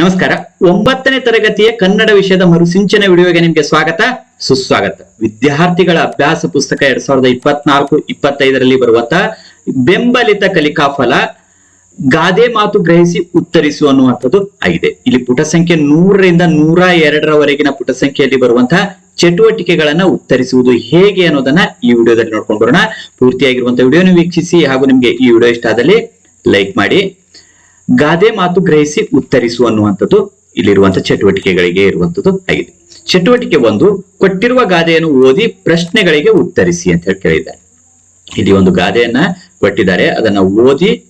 ನಮಸ್ಕಾರ. ಒಂಬತ್ತನೇ ತರಗತಿಯ ಕನ್ನಡ ವಿಷಯದ ಮರುಸಿಂಚನ ವಿಡಿಯೋಗೆ ನಿಮ್ಗೆ ಸ್ವಾಗತ. ಸುಸ್ವಾಗತ. ವಿದ್ಯಾರ್ಥಿಗಳ ಅಭ್ಯಾಸ ಪುಸ್ತಕ ಎರಡ್ ಸಾವಿರದ ಇಪ್ಪತ್ನಾಲ್ಕು, ಇಪ್ಪತ್ತೈದರಲ್ಲಿ ಬರುವಂತಹ ಬೆಂಬಲಿತ ಕಲಿಕಾ ಫಲ ಗಾದೆ ಮಾತು ಗ್ರಹಿಸಿ ಉತ್ತರಿಸು ಅನ್ನುವಂಥದ್ದು ಆಗಿದೆ. ಇಲ್ಲಿ ಪುಟ ಸಂಖ್ಯೆ ನೂರರಿಂದ ನೂರ ಎರಡರವರೆಗಿನ ಪುಟ ಸಂಖ್ಯೆಯಲ್ಲಿ ಬರುವಂತಹ ಚಟುವಟಿಕೆಗಳನ್ನ ಉತ್ತರಿಸುವುದು ಹೇಗೆ ಅನ್ನೋದನ್ನ ಈ ವಿಡಿಯೋದಲ್ಲಿ ನೋಡ್ಕೊಂಡು ಬರೋಣ. ಪೂರ್ತಿಯಾಗಿರುವಂತಹ ವಿಡಿಯೋನ ವೀಕ್ಷಿಸಿ ಹಾಗೂ ನಿಮ್ಗೆ ಈ ವಿಡಿಯೋ ಇಷ್ಟ ಆದಲ್ಲಿ ಲೈಕ್ ಮಾಡಿ. ಗಾದೆ ಮಾತು ಗ್ರಹಿಸಿ ಉತ್ತರಿಸು ಅನ್ನುವಂಥದ್ದು ಇಲ್ಲಿರುವಂತಹ ಚಟುವಟಿಕೆಗಳಿಗೆ ಇರುವಂತದ್ದು ಆಗಿದೆ. ಚಟುವಟಿಕೆ ಒಂದು, ಕೊಟ್ಟಿರುವ ಗಾದೆಯನ್ನು ಓದಿ ಪ್ರಶ್ನೆಗಳಿಗೆ ಉತ್ತರಿಸಿ ಅಂತ ಹೇಳಿ ಕೇಳಿದ್ದಾರೆ. ಇಲ್ಲಿ ಒಂದು ಗಾದೆಯನ್ನ ಕೊಟ್ಟಿದ್ದಾರೆ, ಅದನ್ನ ಓದಿ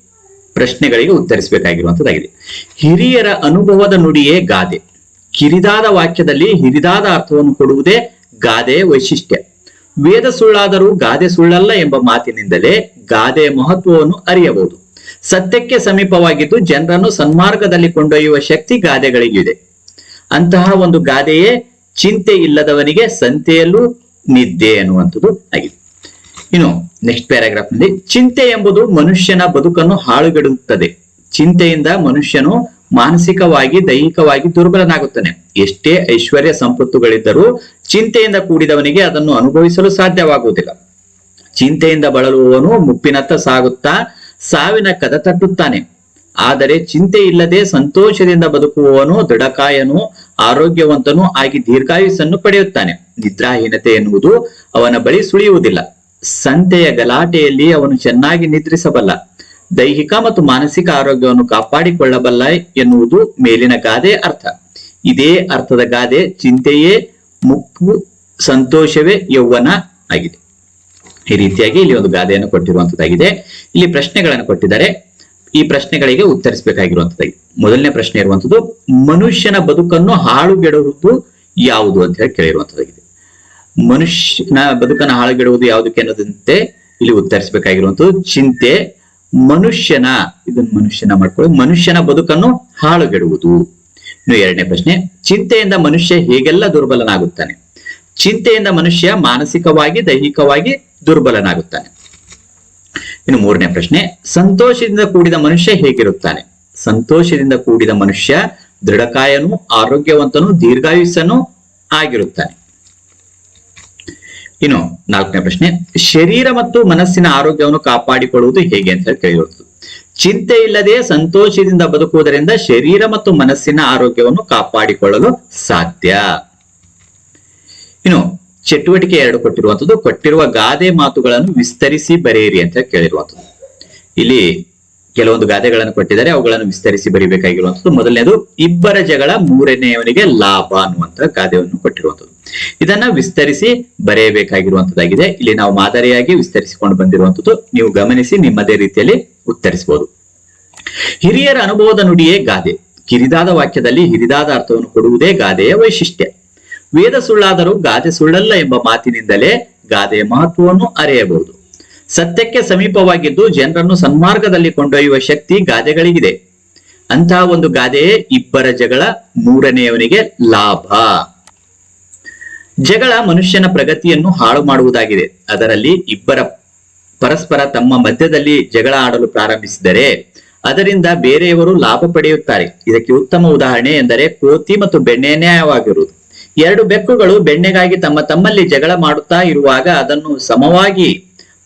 ಪ್ರಶ್ನೆಗಳಿಗೆ ಉತ್ತರಿಸಬೇಕಾಗಿರುವಂತದ್ದಾಗಿದೆ ಹಿರಿಯರ ಅನುಭವದ ನುಡಿಯೇ ಗಾದೆ. ಕಿರಿದಾದ ವಾಕ್ಯದಲ್ಲಿ ಹಿರಿದಾದ ಅರ್ಥವನ್ನು ಕೊಡುವುದೇ ಗಾದೆಯ ವೈಶಿಷ್ಟ್ಯ. ವೇದ ಸುಳ್ಳಾದರೂ ಗಾದೆ ಸುಳ್ಳಲ್ಲ ಎಂಬ ಮಾತಿನಿಂದಲೇ ಗಾದೆಯ ಮಹತ್ವವನ್ನು ಅರಿಯಬಹುದು. ಸತ್ಯಕ್ಕೆ ಸಮೀಪವಾಗಿದ್ದು ಜನರನ್ನು ಸನ್ಮಾರ್ಗದಲ್ಲಿ ಕೊಂಡೊಯ್ಯುವ ಶಕ್ತಿ ಗಾದೆಗಳಿಗಿದೆ. ಅಂತಹ ಒಂದು ಗಾದೆಯೇ ಚಿಂತೆ ಇಲ್ಲದವನಿಗೆ ಸಂತೆಯಲ್ಲೂ ನಿದ್ದೆ ಅನ್ನುವಂಥದ್ದು ಆಗಿದೆ. ಇನ್ನು ನೆಕ್ಸ್ಟ್ ಪ್ಯಾರಾಗ್ರಾಫ್ನಲ್ಲಿ ಚಿಂತೆ ಎಂಬುದು ಮನುಷ್ಯನ ಬದುಕನ್ನು ಹಾಳುಗೆಡುತ್ತದೆ. ಚಿಂತೆಯಿಂದ ಮನುಷ್ಯನು ಮಾನಸಿಕವಾಗಿ, ದೈಹಿಕವಾಗಿ ದುರ್ಬಲನಾಗುತ್ತಾನೆ. ಎಷ್ಟೇ ಐಶ್ವರ್ಯ ಸಂಪತ್ತುಗಳಿದ್ದರೂ ಚಿಂತೆಯಿಂದ ಕೂಡಿದವನಿಗೆ ಅದನ್ನು ಅನುಭವಿಸಲು ಸಾಧ್ಯವಾಗುವುದಿಲ್ಲ. ಚಿಂತೆಯಿಂದ ಬಳಲುವವನು ಮುಪ್ಪಿನತ್ತ ಸಾಗುತ್ತಾ ಸಾವಿನ ಕದ ತಟ್ಟುತ್ತಾನೆ. ಆದರೆ ಚಿಂತೆ ಇಲ್ಲದೆ ಸಂತೋಷದಿಂದ ಬದುಕುವವನು, ದೃಢಕಾಯನು, ಆರೋಗ್ಯವಂತನು ಆಗಿ ದೀರ್ಘಾಯುಸ್ಸನ್ನು ಪಡೆಯುತ್ತಾನೆ. ನಿದ್ರಾಹೀನತೆ ಎನ್ನುವುದು ಅವನ ಬಳಿ ಸುಳಿಯುವುದಿಲ್ಲ. ಸಂತೆಯ ಗಲಾಟೆಯಲ್ಲಿ ಅವನು ಚೆನ್ನಾಗಿ ನಿದ್ರಿಸಬಲ್ಲ. ದೈಹಿಕ ಮತ್ತು ಮಾನಸಿಕ ಆರೋಗ್ಯವನ್ನು ಕಾಪಾಡಿಕೊಳ್ಳಬಲ್ಲ ಎನ್ನುವುದು ಮೇಲಿನ ಗಾದೆ ಅರ್ಥ. ಇದೇ ಅರ್ಥದ ಗಾದೆ ಚಿಂತೆಯೇ ಮುಪ್ಪು ಸಂತೋಷವೇ ಯೌವನ ಆಗಿದೆ. ಈ ರೀತಿಯಾಗಿ ಇಲ್ಲಿ ಒಂದು ಗಾದೆಯನ್ನು ಕೊಟ್ಟಿರುವಂತದ್ದಾಗಿದೆ. ಇಲ್ಲಿ ಪ್ರಶ್ನೆಗಳನ್ನು ಕೊಟ್ಟಿದ್ದಾರೆ. ಈ ಪ್ರಶ್ನೆಗಳಿಗೆ ಉತ್ತರಿಸಬೇಕಾಗಿರುವಂತದ್ದಾಗಿ. ಮೊದಲನೇ ಪ್ರಶ್ನೆ ಇರುವಂತದ್ದು, ಮನುಷ್ಯನ ಬದುಕನ್ನು ಹಾಳುಗೆಡುವುದು ಯಾವುದು ಅಂತ ಹೇಳಿ ಕೇಳಿರುವಂತದ್ದಾಗಿದೆ. ಮನುಷ್ಯನ ಬದುಕನ್ನು ಹಾಳುಗೆಡುವುದು ಯಾವುದಕ್ಕೆ ಅನ್ನೋದಂತೆ ಇಲ್ಲಿ ಉತ್ತರಿಸಬೇಕಾಗಿರುವಂತದ್ದು, ಚಿಂತೆ, ಮನುಷ್ಯನ, ಇದನ್ನ ಮನುಷ್ಯನ ಮಾಡ್ಕೊಳ್ಳಿ, ಮನುಷ್ಯನ ಬದುಕನ್ನು ಹಾಳುಗೆಡುವುದು. ಇನ್ನು ಎರಡನೇ ಪ್ರಶ್ನೆ, ಚಿಂತೆಯಿಂದ ಮನುಷ್ಯ ಹೇಗೆಲ್ಲ ದುರ್ಬಲನಾಗುತ್ತಾನೆ? ಚಿಂತೆಯಿಂದ ಮನುಷ್ಯ ಮಾನಸಿಕವಾಗಿ, ದೈಹಿಕವಾಗಿ ದುರ್ಬಲನಾಗುತ್ತಾನೆ. ಇನ್ನು ಮೂರನೇ ಪ್ರಶ್ನೆ, ಸಂತೋಷದಿಂದ ಕೂಡಿದ ಮನುಷ್ಯ ಹೇಗಿರುತ್ತಾನೆ? ಸಂತೋಷದಿಂದ ಕೂಡಿದ ಮನುಷ್ಯ ದೃಢಕಾಯನು ಆರೋಗ್ಯವಂತನು ದೀರ್ಘಾಯುಸ್ಸನು ಆಗಿರುತ್ತಾನೆ. ಇನ್ನು ನಾಲ್ಕನೇ ಪ್ರಶ್ನೆ, ಶರೀರ ಮತ್ತು ಮನಸ್ಸಿನ ಆರೋಗ್ಯವನ್ನು ಕಾಪಾಡಿಕೊಳ್ಳುವುದು ಹೇಗೆ ಅಂತ ಹೇಳಿ ಕೇಳಿರುತ್ತದೆ ಚಿಂತೆ ಇಲ್ಲದೆ ಸಂತೋಷದಿಂದ ಬದುಕುವುದರಿಂದ ಶರೀರ ಮತ್ತು ಮನಸ್ಸಿನ ಆರೋಗ್ಯವನ್ನು ಕಾಪಾಡಿಕೊಳ್ಳಲು ಸಾಧ್ಯ. ಇನ್ನು ಚಟುವಟಿಕೆ ಎರಡು ಕೊಟ್ಟಿರುವಂತದ್ದು ಕೊಟ್ಟಿರುವ ಗಾದೆ ಮಾತುಗಳನ್ನು ವಿಸ್ತರಿಸಿ ಬರೆಯಿರಿ ಅಂತ ಕೇಳಿರುವಂತದ್ದು ಇಲ್ಲಿ ಕೆಲವೊಂದು ಗಾದೆಗಳನ್ನು ಕೊಟ್ಟಿದ್ದಾರೆ, ಅವುಗಳನ್ನು ವಿಸ್ತರಿಸಿ ಬರಿಬೇಕಾಗಿರುವಂತದ್ದು ಮೊದಲನೇದು, ಇಬ್ಬರ ಜಗಳ ಮೂರನೆಯವನಿಗೆ ಲಾಭ ಅನ್ನುವಂತ ಗಾದೆಯನ್ನು ಕೊಟ್ಟಿರುವಂತದ್ದು ಇದನ್ನ ವಿಸ್ತರಿಸಿ ಬರೆಯಬೇಕಾಗಿರುವಂತದ್ದಾಗಿದೆ ಇಲ್ಲಿ ನಾವು ಮಾದರಿಯಾಗಿ ವಿಸ್ತರಿಸಿಕೊಂಡು ಬಂದಿರುವಂತದ್ದು ನೀವು ಗಮನಿಸಿ ನಿಮ್ಮದೇ ರೀತಿಯಲ್ಲಿ ಉತ್ತರಿಸಬಹುದು ಹಿರಿಯರ ಅನುಭವದ ನುಡಿಯೇ ಗಾದೆ. ಕಿರಿದಾದ ವಾಕ್ಯದಲ್ಲಿ ಹಿರಿದಾದ ಅರ್ಥವನ್ನು ಕೊಡುವುದೇ ಗಾದೆಯ ವೈಶಿಷ್ಟ್ಯ. ವೇದ ಸುಳ್ಳಾದರೂ ಗಾದೆ ಸುಳ್ಳಲ್ಲ ಎಂಬ ಮಾತಿನಿಂದಲೇ ಗಾದೆಯ ಮಹತ್ವವನ್ನು ಅರಿಯಬಹುದು. ಸತ್ಯಕ್ಕೆ ಸಮೀಪವಾಗಿದ್ದು ಜನರನ್ನು ಸನ್ಮಾರ್ಗದಲ್ಲಿ ಕೊಂಡೊಯ್ಯುವ ಶಕ್ತಿ ಗಾದೆಗಳಿಗಿದೆ. ಅಂತಹ ಒಂದು ಗಾದೆಯೇ ಇಬ್ಬರ ಜಗಳ, ಮೂರನೆಯವನಿಗೆ ಲಾಭ. ಜಗಳ ಮನುಷ್ಯನ ಪ್ರಗತಿಯನ್ನು ಹಾಳು ಮಾಡುವುದಾಗಿದೆ. ಅದರಲ್ಲಿ ಇಬ್ಬರ ಪರಸ್ಪರ ತಮ್ಮ ಮಧ್ಯದಲ್ಲಿ ಜಗಳ ಆಡಲು ಪ್ರಾರಂಭಿಸಿದರೆ ಅದರಿಂದ ಬೇರೆಯವರು ಲಾಭ ಪಡೆಯುತ್ತಾರೆ. ಇದಕ್ಕೆ ಉತ್ತಮ ಉದಾಹರಣೆ ಎಂದರೆ ಕೋತಿ ಮತ್ತು ಬೆಣ್ಣೆ ನ್ಯಾಯವಾಗಿರುವುದು ಎರಡು ಬೆಕ್ಕುಗಳು ಬೆಣ್ಣೆಗಾಗಿ ತಮ್ಮ ತಮ್ಮಲ್ಲಿ ಜಗಳ ಮಾಡುತ್ತಾ ಇರುವಾಗ ಅದನ್ನು ಸಮವಾಗಿ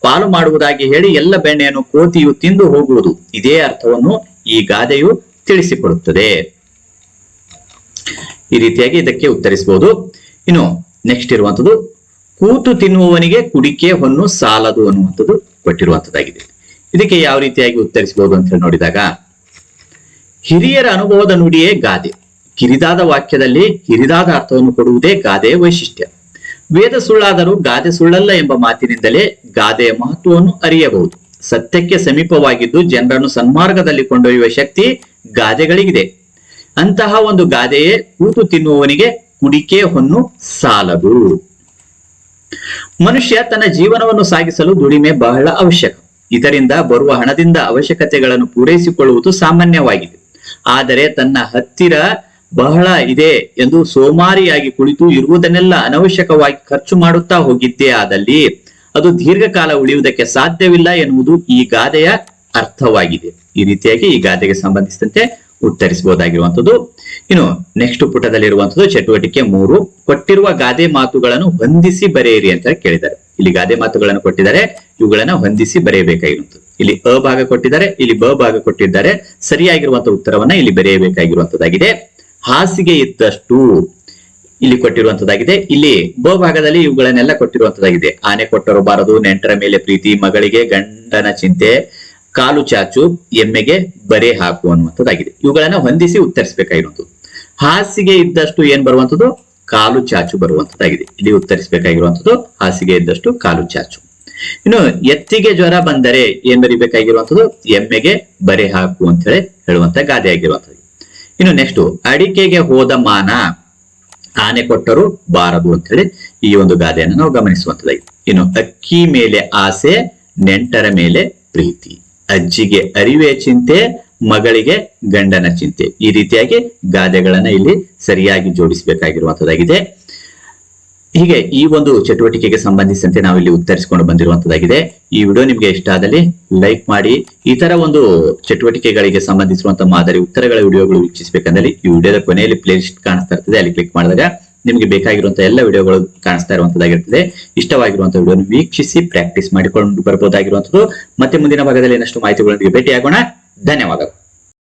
ಪಾಲು ಮಾಡುವುದಾಗಿ ಹೇಳಿ ಎಲ್ಲ ಬೆಣ್ಣೆಯನ್ನು ಕೋತಿಯು ತಿಂದು ಹೋಗುವುದು. ಇದೇ ಅರ್ಥವನ್ನು ಈ ಗಾದೆಯು ತಿಳಿಸಿಕೊಡುತ್ತದೆ. ಈ ರೀತಿಯಾಗಿ ಇದಕ್ಕೆ ಉತ್ತರಿಸಬಹುದು. ಇನ್ನು ನೆಕ್ಸ್ಟ್ ಇರುವಂತದ್ದು ಕೂತು ತಿನ್ನುವವನಿಗೆ ಕುಡಿಕೆ ಹೊನ್ನು ಸಾಲದು ಅನ್ನುವಂಥದ್ದು ಕೊಟ್ಟಿರುವಂತದ್ದಾಗಿದೆ ಇದಕ್ಕೆ ಯಾವ ರೀತಿಯಾಗಿ ಉತ್ತರಿಸಬಹುದು ಅಂತ ನೋಡಿದಾಗ, ಹಿರಿಯರ ಅನುಭವದ ನುಡಿಯೇ ಗಾದೆ. ಕಿರಿದಾದ ವಾಕ್ಯದಲ್ಲಿ ಕಿರಿದಾದ ಅರ್ಥವನ್ನು ಕೊಡುವುದೇ ಗಾದೆಯ ವೈಶಿಷ್ಟ್ಯ. ವೇದ ಸುಳ್ಳಾದರೂ ಗಾದೆ ಸುಳ್ಳಲ್ಲ ಎಂಬ ಮಾತಿನಿಂದಲೇ ಗಾದೆಯ ಮಹತ್ವವನ್ನು ಅರಿಯಬಹುದು. ಸತ್ಯಕ್ಕೆ ಸಮೀಪವಾಗಿದ್ದು ಜನರನ್ನು ಸನ್ಮಾರ್ಗದಲ್ಲಿ ಕೊಂಡೊಯ್ಯುವ ಶಕ್ತಿ ಗಾದೆಗಳಿಗಿದೆ. ಅಂತಹ ಒಂದು ಗಾದೆಯೇ ಕೂತು ತಿನ್ನುವವನಿಗೆ ಕುಡಿಕೆ ಹೊನ್ನು ಸಾಲದು. ಮನುಷ್ಯ ತನ್ನ ಜೀವನವನ್ನು ಸಾಗಿಸಲು ದುಡಿಮೆ ಬಹಳ ಅವಶ್ಯಕ. ಇದರಿಂದ ಬರುವ ಹಣದಿಂದ ಅವಶ್ಯಕತೆಗಳನ್ನು ಪೂರೈಸಿಕೊಳ್ಳುವುದು ಸಾಮಾನ್ಯವಾಗಿದೆ. ಆದರೆ ತನ್ನ ಹತ್ತಿರ ಬಹಳ ಇದೆ ಎಂದು ಸೋಮಾರಿಯಾಗಿ ಕುಳಿತು ಇರುವುದನ್ನೆಲ್ಲ ಅನವಶ್ಯಕವಾಗಿ ಖರ್ಚು ಮಾಡುತ್ತಾ ಹೋಗಿದ್ದೇ ಆದಲ್ಲಿ ಅದು ದೀರ್ಘಕಾಲ ಉಳಿಯುವುದಕ್ಕೆ ಸಾಧ್ಯವಿಲ್ಲ ಎನ್ನುವುದು ಈ ಗಾದೆಯ ಅರ್ಥವಾಗಿದೆ. ಈ ರೀತಿಯಾಗಿ ಈ ಗಾದೆಗೆ ಸಂಬಂಧಿಸಿದಂತೆ ಉತ್ತರಿಸಬಹುದಾಗಿರುವಂಥದ್ದು. ಇನ್ನು ನೆಕ್ಸ್ಟ್ ಪುಟದಲ್ಲಿ ಇರುವಂತದ್ದು ಚಟುವಟಿಕೆ ಮೂರು. ಕೊಟ್ಟಿರುವ ಗಾದೆ ಮಾತುಗಳನ್ನು ಹೊಂದಿಸಿ ಬರೆಯಿರಿ ಅಂತ ಕೇಳಿದ್ದಾರೆ. ಇಲ್ಲಿ ಗಾದೆ ಮಾತುಗಳನ್ನು ಕೊಟ್ಟಿದ್ದಾರೆ, ಇವುಗಳನ್ನ ಹೊಂದಿಸಿ ಬರೆಯಬೇಕಾಗಿರುವಂಥದ್ದು. ಇಲ್ಲಿ ಅ ಭಾಗ ಕೊಟ್ಟಿದ್ದಾರೆ, ಇಲ್ಲಿ ಬ ಭಾಗ ಕೊಟ್ಟಿದ್ದಾರೆ. ಸರಿಯಾಗಿರುವಂತಹ ಉತ್ತರವನ್ನ ಇಲ್ಲಿ ಬರೆಯಬೇಕಾಗಿರುವಂತದ್ದಾಗಿದೆ ಹಾಸಿಗೆ ಇದ್ದಷ್ಟು ಇಲ್ಲಿ ಕೊಟ್ಟಿರುವಂತದ್ದಾಗಿದೆ. ಇಲ್ಲಿ ಬ ಭಾಗದಲ್ಲಿ ಇವುಗಳನ್ನೆಲ್ಲ ಕೊಟ್ಟಿರುವಂತದ್ದಾಗಿದೆ. ಆನೆ ಕೊಟ್ಟರು ಬಾರದು, ನೆಂಟರ ಮೇಲೆ ಪ್ರೀತಿ, ಮಗಳಿಗೆ ಗಂಡನ ಚಿಂತೆ, ಕಾಲು ಚಾಚು, ಎಮ್ಮೆಗೆ ಬರೆ ಹಾಕು ಅನ್ನುವಂಥದ್ದಾಗಿದೆ ಇವುಗಳನ್ನ ಹೊಂದಿಸಿ ಉತ್ತರಿಸಬೇಕಾಗಿರುವಂಥದ್ದು. ಹಾಸಿಗೆ ಇದ್ದಷ್ಟು ಏನ್ ಬರುವಂತದ್ದು ಕಾಲು ಚಾಚು ಬರುವಂತದ್ದಾಗಿದೆ. ಇಲ್ಲಿ ಉತ್ತರಿಸಬೇಕಾಗಿರುವಂತದ್ದು ಹಾಸಿಗೆ ಇದ್ದಷ್ಟು ಕಾಲು ಚಾಚು. ಇನ್ನು ಎತ್ತಿಗೆ ಜ್ವರ ಬಂದರೆ ಏನ್ ಬರಿಬೇಕಾಗಿರುವಂತದ್ದು ಎಮ್ಮೆಗೆ ಬರೆ ಹಾಕು ಅಂತ ಹೇಳಿ ಹೇಳುವಂತ ಗಾದೆ ಆಗಿರುವಂತದ್ದು ಇನ್ನು ನೆಕ್ಸ್ಟ್ ಅಡಿಕೆಗೆ ಹೋದ ಮಾನ ಆನೆ ಕೊಟ್ಟರು, ಬಾರದು ಅಂತ ಹೇಳಿ ಈ ಒಂದು ಗಾದೆಯನ್ನು ನಾವು ಗಮನಿಸುವಂತದ್ದಾಗಿ ಇನ್ನು ಅಕ್ಕಿ ಮೇಲೆ ಆಸೆ, ನೆಂಟರ ಮೇಲೆ ಪ್ರೀತಿ. ಅಜ್ಜಿಗೆ ಅರಿವೆ ಚಿಂತೆ, ಮಗಳಿಗೆ ಗಂಡನ ಚಿಂತೆ. ಈ ರೀತಿಯಾಗಿ ಗಾದೆಗಳನ್ನ ಇಲ್ಲಿ ಸರಿಯಾಗಿ ಜೋಡಿಸಬೇಕಾಗಿರುವಂತದ್ದಾಗಿದೆ ಹೀಗೆ ಈ ಒಂದು ಚಟುವಟಿಕೆಗೆ ಸಂಬಂಧಿಸಿದಂತೆ ನಾವು ಇಲ್ಲಿ ಉತ್ತರಿಸಿಕೊಂಡು ಬಂದಿರುವಂತದ್ದಾಗಿದೆ. ಈ ವಿಡಿಯೋ ನಿಮ್ಗೆ ಇಷ್ಟ ಆದಲ್ಲಿ ಲೈಕ್ ಮಾಡಿ, ಈ ತರ ಒಂದು ಚಟುವಟಿಕೆಗಳಿಗೆ ಸಂಬಂಧಿಸಿರುವಂತಹ ಮಾದರಿ ಉತ್ತರಗಳ ವಿಡಿಯೋಗಳು ವೀಕ್ಷಿಸಬೇಕಂದ್ರೆ ಈ ವಿಡಿಯೋದ ಕೊನೆಯಲ್ಲಿ ಪ್ಲೇ ಲಿಸ್ಟ್ ಕಾಣಿಸ್ತಾ ಇರ್ತದೆ, ಅಲ್ಲಿ ಕ್ಲಿಕ್ ಮಾಡಿದಾಗ ನಿಮಗೆ ಬೇಕಾಗಿರುವಂತಹ ಎಲ್ಲ ವಿಡಿಯೋಗಳು ಕಾಣಿಸ್ತಾ ಇರುವಂತದ್ದಾಗಿರ್ತದೆ. ಇಷ್ಟವಾಗಿರುವಂತಹ ವಿಡಿಯೋ ವೀಕ್ಷಿಸಿ ಪ್ರಾಕ್ಟೀಸ್ ಮಾಡಿಕೊಂಡು ಬರಬಹುದಾಗಿರುವಂತದ್ದು ಮತ್ತೆ ಮುಂದಿನ ಭಾಗದಲ್ಲಿ ಇನ್ನಷ್ಟು ಮಾಹಿತಿಗಳೊಂದಿಗೆ ಭೇಟಿಯಾಗೋಣ. ಧನ್ಯವಾದಗಳು.